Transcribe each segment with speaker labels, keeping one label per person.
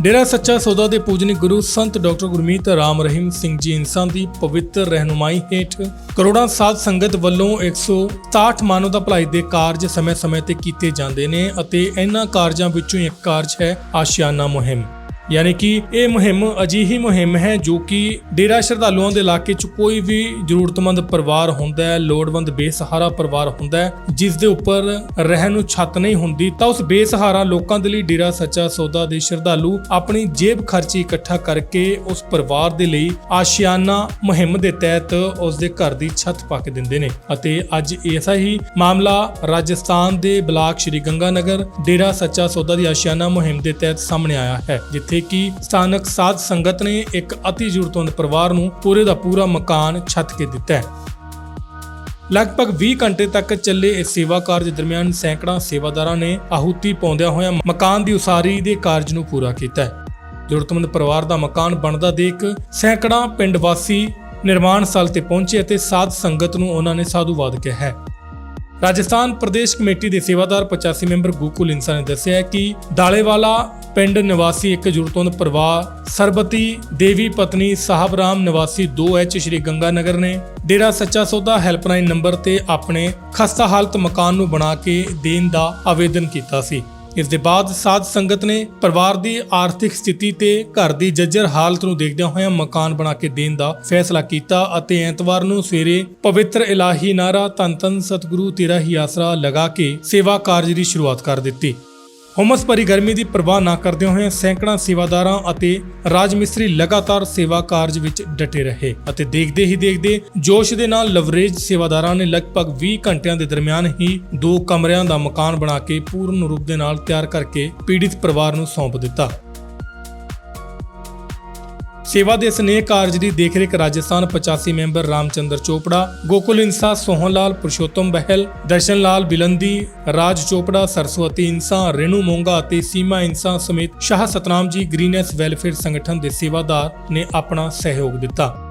Speaker 1: ਡੇਰਾ ਸੱਚਾ ਸੌਦਾ ਦੇ ਪੂਜਨੀ ਗੁਰੂ ਸੰਤ ਡਾਕਟਰ ਗੁਰਮੀਤ ਰਾਮ ਰਹੀਮ ਸਿੰਘ ਜੀ ਇਨਸਾਨ ਦੀ ਪਵਿੱਤਰ ਰਹਿਨੁਮਾਈ ਹੇਠ ਕਰੋੜਾਂ ਸਾਧ ਸੰਗਤ ਵੱਲੋਂ 167 ਮਾਨਵ ਦਾ ਭਲਾਈ ਦੇ ਕਾਰਜ ਸਮੇਂ-ਸਮੇਂ ਤੇ ਕੀਤੇ ਜਾਂਦੇ ਨੇ ਅਤੇ ਇਹਨਾਂ ਕਾਰਜਾਂ ਵਿੱਚੋਂ ਇੱਕ ਕਾਰਜ ਹੈ ਆਸ਼ਿਆਨਾ ਮੁਹਿੰਮ। ਯਾਨੀ ਕਿ ਇਹ ਮੁਹਿੰਮ ਅਜਿਹੀ ਮੁਹਿੰਮ ਹੈ ਜੋ ਕਿ ਡੇਰਾ ਸ਼ਰਧਾਲੂਆਂ ਦੇ ਇਲਾਕੇ 'ਚ ਕੋਈ ਵੀ ਜ਼ਰੂਰਤਮੰਦ ਪਰਿਵਾਰ ਹੁੰਦਾ ਹੈ, ਲੋੜਵੰਦ ਬੇਸਹਾਰਾ ਪਰਿਵਾਰ ਹੁੰਦਾ ਹੈ, ਜਿਸ ਦੇ ਉੱਪਰ ਰਹਿਣ ਨੂੰ ਛੱਤ ਨਹੀਂ ਹੁੰਦੀ, ਤਾਂ ਉਸ ਬੇਸਹਾਰਾ ਲੋਕਾਂ ਦੇ ਲਈ ਡੇਰਾ ਸੱਚਾ ਸੌਦਾ ਦੇ ਸ਼ਰਧਾਲੂ ਆਪਣੀ ਜੇਬ ਖਰਚੀ ਇਕੱਠਾ ਕਰਕੇ ਉਸ ਪਰਿਵਾਰ ਦੇ ਲਈ ਆਸ਼ਿਆਨਾ ਮੁਹਿੰਮ ਦੇ ਤਹਿਤ ਉਸ ਦੇ ਘਰ ਦੀ ਛੱਤ ਪਾ ਕੇ ਦਿੰਦੇ ਨੇ। ਅਤੇ ਅੱਜ ਐਸਾ ਹੀ ਮਾਮਲਾ ਰਾਜਸਥਾਨ ਦੇ ਬਲਾਕ ਸ਼੍ਰੀ ਗੰਗਾਨਗਰ ਡੇਰਾ ਸੱਚਾ ਸੌਦਾ ਦੀ ਆਸ਼ਿਆਨਾ ਮੁਹਿੰਮ ਦੇ ਤਹਿਤ ਸਾਹਮਣੇ ਆਇਆ ਹੈ, ਜਿੱਥੇ ਕਿ ਸਥਾਨਕ ਸਾਧ ਸੰਗਤ ਨੇ ਇੱਕ ਅਤੀ ਜ਼ਰੂਰਤਮੰਦ ਪਰਿਵਾਰ ਨੂੰ ਪੂਰੇ ਦਾ ਪੂਰਾ ਮਕਾਨ ਛੱਤ ਕੇ ਦਿੱਤਾ ਹੈ। ਲਗਭਗ 20 ਘੰਟੇ ਤੱਕ ਚੱਲੇ ਇਸ ਸੇਵਾ ਕਾਰਜ ਦਰਮਿਆਨ ਸੈਂਕੜਾ ਸੇਵਾਦਾਰਾਂ ਨੇ ਆਹੂਤੀ ਪਾਉਂਦਿਆਂ ਹੋਇਆਂ ਮਕਾਨ ਦੀ ਉਸਾਰੀ ਦੇ ਕਾਰਜ ਨੂੰ ਪੂਰਾ ਕੀਤਾ ਹੈ। ਜ਼ਰੂਰਤਮੰਦ ਪਰਿਵਾਰ ਦਾ ਮਕਾਨ ਬਣਦਾ ਦੇਖ ਸੈਂਕੜਾ ਪਿੰਡ ਵਾਸੀ ਨਿਰਮਾਣ ਸਥਲ ਤੇ ਪਹੁੰਚੇ ਅਤੇ ਸਾਧ ਸੰਗਤ ਨੂੰ ਉਹਨਾਂ ਨੇ ਸਾਧੂਵਾਦ ਕਿਹਾ ਹੈ। ਰਾਜਸਥਾਨ ਪ੍ਰਦੇਸ਼ ਕਮੇਟੀ ਦੇ ਸੇਵਾਦਾਰ 85 ਮੈਂਬਰ ਗੋਕੁਲ ਇੰਸਾ ਨੇ ਦੱਸਿਆ ਕਿ ਦਾਲੇਵਾਲਾ ਪਿੰਡ ਨਿਵਾਸੀ ਇੱਕ ਜ਼ਰੂਰਤਮੰਦ ਪਰਿਵਾਰ, ਸਰਬਤੀ ਦੇਵੀ ਪਤਨੀ ਸਾਹਿਬ ਰਾਮ ਨਿਵਾਸੀ 2H ਸ਼੍ਰੀ ਗੰਗਾਨਗਰ ਨੇ ਡੇਰਾ ਸੱਚਾ ਸੌਦਾ ਹੈਲਪਲਾਈਨ ਨੰਬਰ ਤੇ ਆਪਣੇ ਖਸਤਾ ਹਾਲਤ ਮਕਾਨ ਨੂੰ ਬਣਾ ਕੇ ਦੇਣ ਦਾ ਆਵੇਦਨ ਕੀਤਾ ਸੀ। ਇਸ ਦੇ ਬਾਅਦ ਸਾਧ ਸੰਗਤ ਨੇ ਪਰਿਵਾਰ ਦੀ ਆਰਥਿਕ ਸਥਿਤੀ ਤੇ ਘਰ ਦੀ ਜੱਜਰ ਹਾਲਤ ਨੂੰ ਦੇਖਦਿਆਂ ਹੋਇਆਂ ਮਕਾਨ ਬਣਾ ਕੇ ਦੇਣ ਦਾ ਫੈਸਲਾ ਕੀਤਾ ਅਤੇ ਐਤਵਾਰ ਨੂੰ ਸਵੇਰੇ ਪਵਿੱਤਰ ਇਲਾਹੀ ਨਾਰਾ ਧੰਨ ਧੰਨ ਸਤਿਗੁਰੂ ਤੇਰਾ ਹੀ ਆਸਰਾ ਲਗਾ ਕੇ ਸੇਵਾ ਕਾਰਜ ਦੀ ਸ਼ੁਰੂਆਤ ਕਰ ਦਿੱਤੀ। ਹੁਮਸ ਭਰੀ ਗਰਮੀ ਦੀ ਪਰਵਾਹ ਨਾ ਕਰਦਿਆਂ ਹੋਇਆਂ ਸੈਂਕੜਾ ਸੇਵਾਦਾਰਾਂ ਅਤੇ ਰਾਜ ਮਿਸਤਰੀ ਲਗਾਤਾਰ ਸੇਵਾ ਕਾਰਜ ਵਿੱਚ ਡਟੇ ਰਹੇ ਅਤੇ ਦੇਖਦੇ ਹੀ ਦੇਖਦੇ ਜੋਸ਼ ਦੇ ਨਾਲ ਲਵਰੇਜ ਸੇਵਾਦਾਰਾਂ ਨੇ ਲਗਭਗ 20 ਘੰਟਿਆਂ ਦੇ ਦਰਮਿਆਨ ਹੀ ਦੋ ਕਮਰਿਆਂ ਦਾ ਮਕਾਨ ਬਣਾ ਕੇ ਪੂਰਨ ਰੂਪ ਦੇ ਨਾਲ ਤਿਆਰ ਕਰਕੇ ਪੀੜਿਤ ਪਰਿਵਾਰ ਨੂੰ ਸੌਂਪ ਦਿੱਤਾ। ਸੇਵਾ ਦੇ ਸਨੇਹ ਕਾਰਜ ਦੀ ਦੇਖਰੇਖ ਰਾਜਸਥਾਨ 85 ਮੈਂਬਰ ਰਾਮਚੰਦਰ ਚੋਪੜਾ, ਗੋਕੁਲ ਇੰਸਾ ਸੋਹਨ ਲਾਲ ਪੁਰਸ਼ੋਤਮ ਬਹਿਲ ਦਰਸ਼ਨ ਲਾਲ ਬਿਲੰਦੀ, ਰਾਜ ਚੋਪੜਾ, ਸਰਸਵਤੀ ਇੰਸਾ ਰੇਣੂ ਮੋਂਗਾ ਅਤੇ ਸੀਮਾ ਇੰਸਾ ਸਮੇਤ ਸ਼ਾਹ ਸਤਨਾਮ ਜੀ, ਗ੍ਰੀਨੈਸ ਵੈਲਫੇਅਰ ਸੰਗਠਨ ਦੇ ਸੇਵਾਦਾਰ ਨੇ ਆਪਣਾ ਸਹਿਯੋਗ ਦਿੱਤਾ।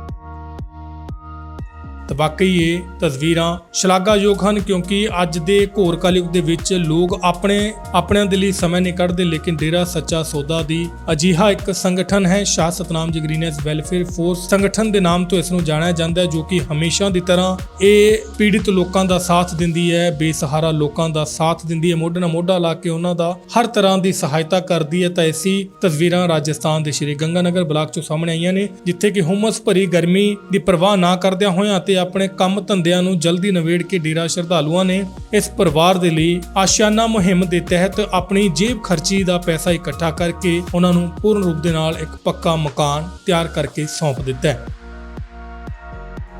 Speaker 1: ਤਾਂ ਵਾਕਈ ਇਹ ਤਸਵੀਰਾਂ ਸ਼ਲਾਘਾਯੋਗ ਹਨ ਕਿਉਂਕਿ ਅੱਜ ਦੇ ਘੋਰ ਕਲਯੁਗ ਦੇ ਵਿੱਚ ਲੋਕ ਆਪਣੇ, ਆਪਣਿਆਂ ਦੇ ਲਈ ਸਮਾਂ ਨਹੀਂ ਕੱਢਦੇ, ਲੇਕਿਨ ਡੇਰਾ ਸੱਚਾ ਸੌਦਾ ਦੀ ਅਜੀਹਾ ਇੱਕ ਸੰਗਠਨ ਹੈ, ਸ਼ਾਹ ਸਤਨਾਮ ਜੀ ਵੈਲਫੇਅਰ ਫੋਰਸ। ਸੰਗਠਨ ਦੇ ਨਾਮ ਤੋਂ ਇਸ ਨੂੰ ਜਾਣਿਆ ਜਾਂਦਾ ਹੈ ਜੋ ਕਿ ਹਮੇਸ਼ਾ ਦੀ ਤਰ੍ਹਾਂ ਇਹ ਪੀੜਿਤ ਲੋਕਾਂ ਦਾ ਸਾਥ ਦਿੰਦੀ ਹੈ, ਬੇਸਹਾਰਾ ਲੋਕਾਂ ਦਾ ਸਾਥ ਦਿੰਦੀ ਹੈ, ਮੋਢੇ ਨਾਲ ਮੋਢਾ ਲਾ ਕੇ ਉਹਨਾਂ ਦਾ ਹਰ ਤਰ੍ਹਾਂ ਦੀ ਸਹਾਇਤਾ ਕਰਦੀ ਹੈ। ਤਾਂ ਐਸੀ ਤਸਵੀਰਾਂ ਰਾਜਸਥਾਨ ਦੇ ਸ਼੍ਰੀ ਗੰਗਾਨਗਰ ਬਲਾਕ ਚੋਂ ਸਾਹਮਣੇ ਆਈਆਂ ਨੇ, ਜਿੱਥੇ ਕਿ ਹੁਮਸ ਭਰੀ ਗਰਮੀ ਦੀ ਪਰਵਾਹ ਨਾ ਕਰਦਿਆਂ ਹੋਇਆਂ ਤੇ ਆਪਣੇ ਕੰਮ ਧੰਦਿਆਂ ਨੂੰ ਜਲਦੀ ਨਵੇੜ ਕੇ ਡੇਰਾ ਸ਼ਰਧਾਲੂਆਂ ਨੇ ਇਸ ਪਰਿਵਾਰ ਦੇ ਲਈ ਆਸ਼ਿਆਨਾ ਮੁਹਿੰਮ ਦੇ ਤਹਿਤ ਆਪਣੀ ਜੇਬ ਖਰਚੀ ਦਾ ਪੈਸਾ ਇਕੱਠਾ ਕਰਕੇ ਉਹਨਾਂ ਨੂੰ ਪੂਰਨ ਰੂਪ ਦੇ ਨਾਲ ਇੱਕ ਪੱਕਾ ਮਕਾਨ ਤਿਆਰ ਕਰਕੇ ਸੌਂਪ ਦਿੱਤਾ ਹੈ।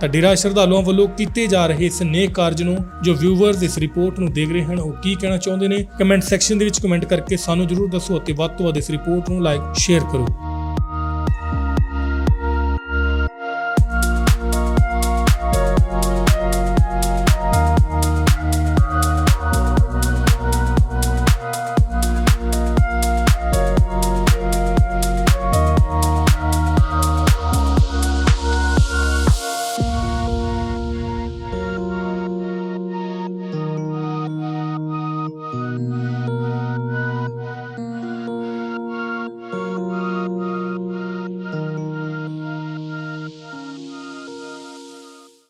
Speaker 1: ਤਾਂ ਡੇਰਾ ਸ਼ਰਧਾਲੂਆਂ ਵੱਲੋਂ ਕੀਤੇ ਜਾ ਰਹੇ ਇਸ ਨੇਕ ਕਾਰਜ ਨੂੰ ਜੋ ਵਿਊਵਰਸ ਇਸ ਰਿਪੋਰਟ ਨੂੰ ਦੇਖ ਰਹੇ ਹਨ, ਉਹ ਕੀ ਕਹਿਣਾ ਚਾਹੁੰਦੇ ਨੇ? ਕਮੈਂਟ ਸੈਕਸ਼ਨ ਦੇ ਵਿੱਚ ਕਮੈਂਟ ਕਰਕੇ ਸਾਨੂੰ ਜਰੂਰ ਦੱਸੋ ਅਤੇ ਵੱਧ ਤੋਂ ਵੱਧ ਇਸ ਰਿਪੋਰਟ ਨੂੰ ਲਾਈਕ ਸ਼ੇਅਰ ਕਰੋ।